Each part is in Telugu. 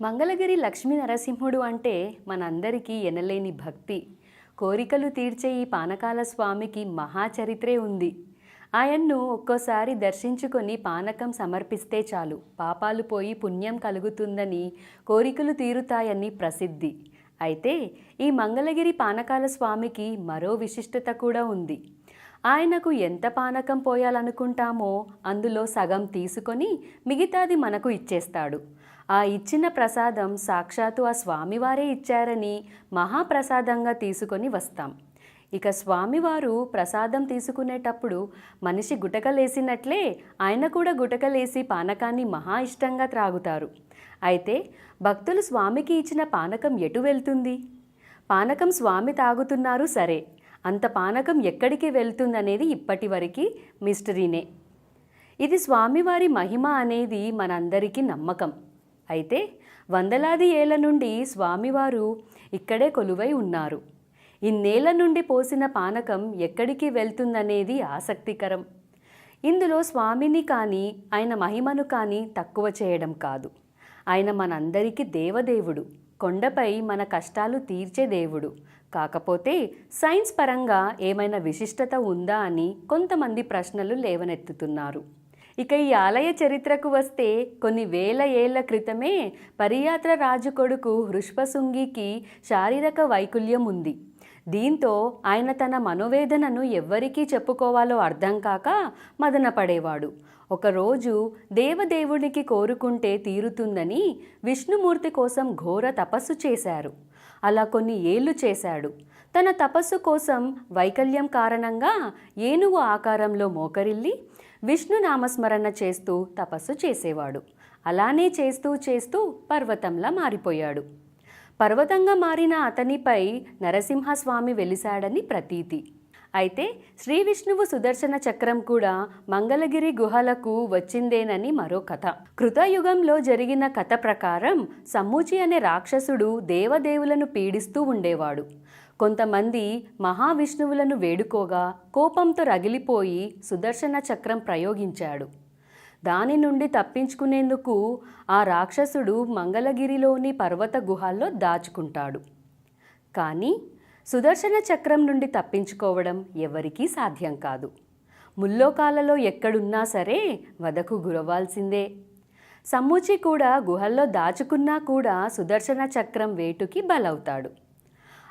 మంగళగిరి లక్ష్మీ నరసింహుడు అంటే మనందరికీ ఎనలేని భక్తి. కోరికలు తీర్చే ఈ పానకాల స్వామికి మహాచరిత్రే ఉంది. ఆయన్ను ఒక్కోసారి దర్శించుకొని పానకం సమర్పిస్తే చాలు. పాపాలు పోయి పుణ్యం కలుగుతుందని కోరికలు తీరుతాయని ప్రసిద్ధి. అయితే ఈ మంగళగిరి పానకాల స్వామికి మరో విశిష్టత కూడా ఉంది. ఆయనకు ఎంత పానకం పోయాలనుకుంటామో అందులో సగం తీసుకొని మిగతాది మనకు ఇచ్చేస్తాడు. ఆ ఇచ్చిన ప్రసాదం సాక్షాత్తు ఆ స్వామివారే ఇచ్చారని మహాప్రసాదంగా తీసుకొని వస్తాం. ఇక స్వామివారు ప్రసాదం తీసుకునేటప్పుడు మనిషి గుటకలేసినట్లే ఆయన కూడా గుటకలేసి పానకాన్ని మహా ఇష్టంగా త్రాగుతారు. అయితే భక్తులు స్వామికి ఇచ్చిన పానకం ఎటు వెళ్తుంది? పానకం స్వామి తాగుతున్నారు సరే అంత పానకం ఎక్కడికి వెళ్తుందనేది ఇప్పటి వరకు మిస్టరీనే. ఇది స్వామివారి మహిమ అనేది మనందరికీ నమ్మకం. అయితే వందలాది ఏళ్ళ నుండి స్వామివారు ఇక్కడే కొలువై ఉన్నారు. ఇన్నేళ్ళ నుండి పోసిన పానకం ఎక్కడికి వెళ్తుందనేది ఆసక్తికరం. ఇందులో స్వామిని కానీ ఆయన మహిమను కానీ తక్కువ చేయడం కాదు. ఆయన మనందరికీ దేవదేవుడు. కొండపై మన కష్టాలు తీర్చే దేవుడు. కాకపోతే సైన్స్ పరంగా ఏమైనా విశిష్టత ఉందా అని కొంతమంది ప్రశ్నలు లేవనెత్తుతున్నారు. ఇక ఈ ఆలయ చరిత్రకు వస్తే కొన్ని వేల ఏళ్ళ క్రితమే పరియాత్ర రాజు కొడుకు హృష్పశృంగికి శారీరక వైకల్యం ఉంది. దీంతో ఆయన తన మనోవేదనను ఎవ్వరికీ చెప్పుకోవాలో అర్థం కాక మదనపడేవాడు. ఒకరోజు దేవదేవునికి కోరుకుంటే తీరుతుందని విష్ణుమూర్తి కోసం ఘోర తపస్సు చేశారు. అలా కొన్ని ఏళ్ళు చేశాడు. తన తపస్సు కోసం వైకల్యం కారణంగా ఏనుగు ఆకారంలో మోకరిల్లి విష్ణు నామస్మరణ చేస్తూ తపస్సు చేసేవాడు. అలానే చేస్తూ చేస్తూ పర్వతంలా మారిపోయాడు. పర్వతంగా మారిన అతనిపై నరసింహస్వామి వెలిశాడని ప్రతీతి. అయితే శ్రీ విష్ణువు సుదర్శన చక్రం కూడా మంగళగిరి గుహలకు వచ్చిందేనని మరో కథ. కృతయుగంలో జరిగిన కథ ప్రకారం సమ్మూచి అనే రాక్షసుడు దేవదేవులను పీడిస్తూ ఉండేవాడు. కొంతమంది మహావిష్ణువులను వేడుకోగా కోపంతో రగిలిపోయి సుదర్శన చక్రం ప్రయోగించాడు. దాని నుండి తప్పించుకునేందుకు ఆ రాక్షసుడు మంగళగిరిలోని పర్వత గుహాల్లో దాచుకుంటాడు. కానీ సుదర్శన చక్రం నుండి తప్పించుకోవడం ఎవరికీ సాధ్యం కాదు. ముల్లోకాలలో ఎక్కడున్నా సరే వదకు గురవాల్సిందే సమ్ముచి కూడా గుహల్లో దాచుకున్నా కూడా సుదర్శన చక్రం వేటుకి బలవుతాడు.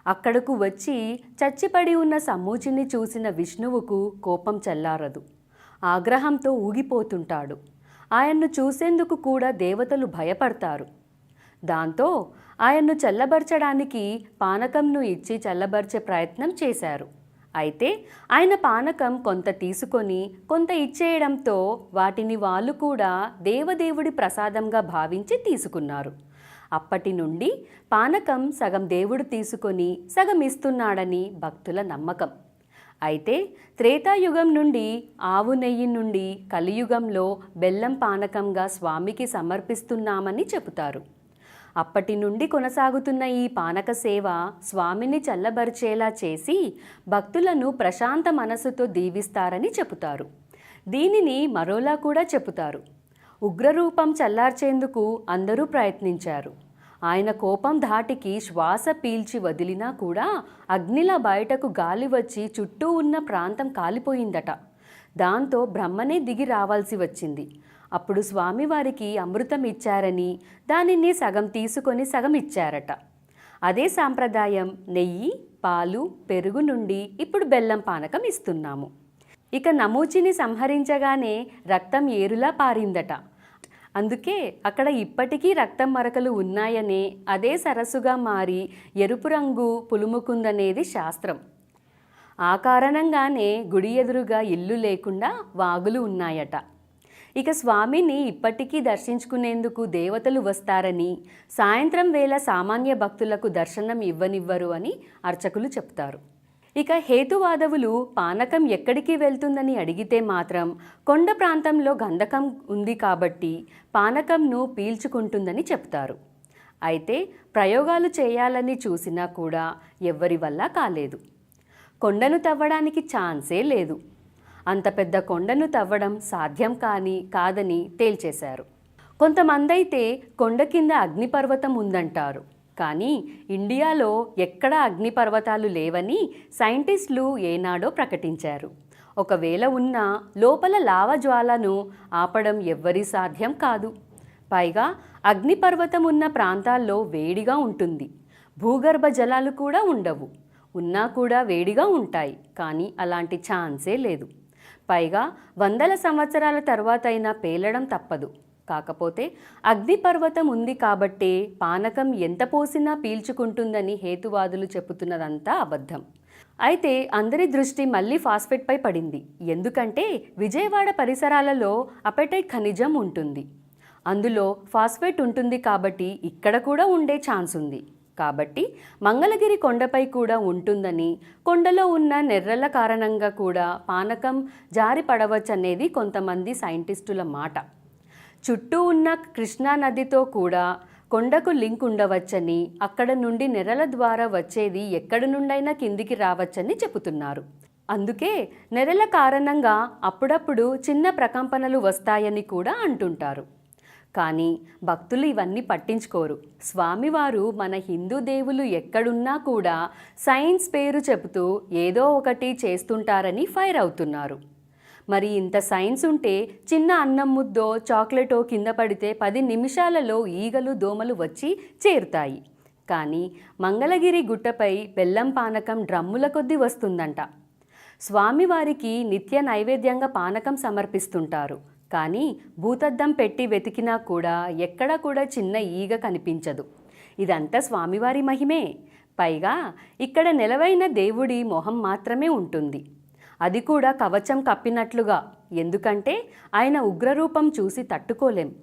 అక్కడకు వచ్చి చచ్చిపడి ఉన్న సమ్మూచిని చూసిన విష్ణువుకు కోపం చల్లారదు. ఆగ్రహంతో ఊగిపోతుంటాడు. ఆయన్ను చూసేందుకు కూడా దేవతలు భయపడతారు. దాంతో ఆయన్ను చల్లబరచడానికి పానకంను ఇచ్చి చల్లబర్చే ప్రయత్నం చేశారు. అయితే ఆయన పానకం కొంత తీసుకొని కొంత ఇచ్చేయడంతో వాటిని వాళ్ళు కూడా దేవదేవుడి ప్రసాదంగా భావించి తీసుకున్నారు. అప్పటి నుండి పానకం సగం దేవుడు తీసుకొని సగం ఇస్తున్నాడని భక్తుల నమ్మకం. అయితే త్రేతాయుగం నుండి ఆవు నెయ్యి నుండి కలియుగంలో బెల్లం పానకంగా స్వామికి సమర్పిస్తున్నామని చెబుతారు. అప్పటి నుండి కొనసాగుతున్న ఈ పానక సేవ స్వామిని చల్లబరిచేలా చేసి భక్తులను ప్రశాంత మనసుతో దీవిస్తారని చెబుతారు. దీనిని మరోలా కూడా చెబుతారు. ఉగ్రరూపం చల్లార్చేందుకు అందరూ ప్రయత్నించారు. ఆయన కోపం ధాటికి శ్వాస పీల్చి వదిలినా కూడా అగ్నిలా బయటకు గాలి వచ్చి చుట్టూ ఉన్న ప్రాంతం కాలిపోయిందట. దాంతో బ్రహ్మనే దిగి రావాల్సి వచ్చింది. అప్పుడు స్వామివారికి అమృతం ఇచ్చారని దానిని సగం తీసుకొని సగం ఇచ్చారట. అదే సాంప్రదాయం నెయ్యి పాలు పెరుగు నుండి ఇప్పుడు బెల్లం పానకం ఇస్తున్నాము. ఇక నమూచిని సంహరించగానే రక్తం ఏరులా పారిందట. అందుకే అక్కడ ఇప్పటికీ రక్తం మరకలు ఉన్నాయనే అదే సరస్సుగా మారి ఎరుపు రంగు పులుముకుందనేది శాస్త్రం. ఆ కారణంగానే గుడి ఎదురుగా ఇల్లు లేకుండా వాగులు ఉన్నాయట. ఇక స్వామిని ఇప్పటికీ దర్శించుకునేందుకు దేవతలు వస్తారని సాయంత్రం వేళ సామాన్య భక్తులకు దర్శనం ఇవ్వనివ్వరు అని అర్చకులు చెప్తారు. ఇక హేతువాదవులు పానకం ఎక్కడికి వెళ్తుందని అడిగితే మాత్రం కొండ ప్రాంతంలో గంధకం ఉంది కాబట్టి పానకంను పీల్చుకుంటుందని చెప్తారు. అయితే ప్రయోగాలు చేయాలని చూసినా కూడా ఎవ్వరి వల్ల కాలేదు. కొండను తవ్వడానికి ఛాన్సే లేదు. అంత పెద్ద కొండను తవ్వడం సాధ్యం కాని కాదని తేల్చేశారు. కొంతమందైతే కొండ కింద అగ్నిపర్వతం ఉందంటారు. కానీ ఇండియాలో ఎక్కడా అగ్నిపర్వతాలు లేవని సైంటిస్టులు ఏనాడో ప్రకటించారు. ఒకవేళ ఉన్న లోపల లావజ్వాలను ఆపడం ఎవ్వరి సాధ్యం కాదు. పైగా అగ్నిపర్వతం ఉన్న ప్రాంతాల్లో వేడిగా ఉంటుంది. భూగర్భ జలాలు కూడా ఉండవు. ఉన్నా కూడా వేడిగా ఉంటాయి. కానీ అలాంటి ఛాన్సే లేదు. పైగా వందల సంవత్సరాల తర్వాత అయినా పేలడం తప్పదు. కాకపోతే అగ్నిపర్వతం ఉంది కాబట్టే పానకం ఎంత పోసినా పీల్చుకుంటుందని హేతువాదులు చెబుతున్నదంతా అబద్ధం. అయితే అందరి దృష్టి మళ్ళీ ఫాస్ఫేట్పై పడింది. ఎందుకంటే విజయవాడ పరిసరాలలో అపెటైట్ ఖనిజం ఉంటుంది. అందులో ఫాస్ఫేట్ ఉంటుంది కాబట్టి ఇక్కడ కూడా ఉండే ఛాన్స్ ఉంది. కాబట్టి మంగళగిరి కొండపై కూడా ఉంటుందని కొండలో ఉన్న నెర్రల కారణంగా కూడా పానకం జారి పడవచ్చనేది కొంతమంది సైంటిస్టుల మాట. చుట్టూ ఉన్న కృష్ణా నదితో కూడా కొండకు లింక్ ఉండవచ్చని అక్కడ నుండి నెరల ద్వారా వచ్చేది ఎక్కడి నుండైనా కిందికి రావచ్చని చెబుతున్నారు. అందుకే నెరల కారణంగా అప్పుడప్పుడు చిన్న ప్రకంపనలు వస్తాయని కూడా అంటుంటారు. కానీ భక్తులు ఇవన్నీ పట్టించుకోరు. స్వామివారు మన హిందూ దేవులు ఎక్కడున్నా కూడా సైన్స్ పేరు చెబుతూ ఏదో ఒకటి చేస్తుంటారని ఫైర్ అవుతున్నారు. మరి ఇంత సైన్స్ ఉంటే చిన్న అన్నం ముద్దో చాక్లెటో కింద పడితే పది నిమిషాలలో ఈగలు దోమలు వచ్చి చేరుతాయి. కానీ మంగళగిరి గుట్టపై బెల్లం పానకం డ్రమ్ముల కొద్దీ వస్తుందంట. స్వామివారికి నిత్య నైవేద్యంగా పానకం సమర్పిస్తుంటారు. కానీ భూతద్దం పెట్టి వెతికినా కూడా ఎక్కడా కూడా చిన్న ఈగ కనిపించదు. ఇదంతా స్వామివారి మహిమే. పైగా ఇక్కడ నెలవైన దేవుడి మొహం మాత్రమే ఉంటుంది. అది కూడా కవచం కప్పినట్లుగా. ఎందుకంటే ఆయన ఉగ్రరూపం చూసి తట్టుకోలేం.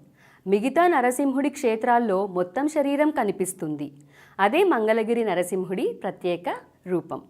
మిగతా నరసింహుడి క్షేత్రాల్లో మొత్తం శరీరం కనిపిస్తుంది. అదే మంగళగిరి నరసింహుడి ప్రత్యేక రూపం.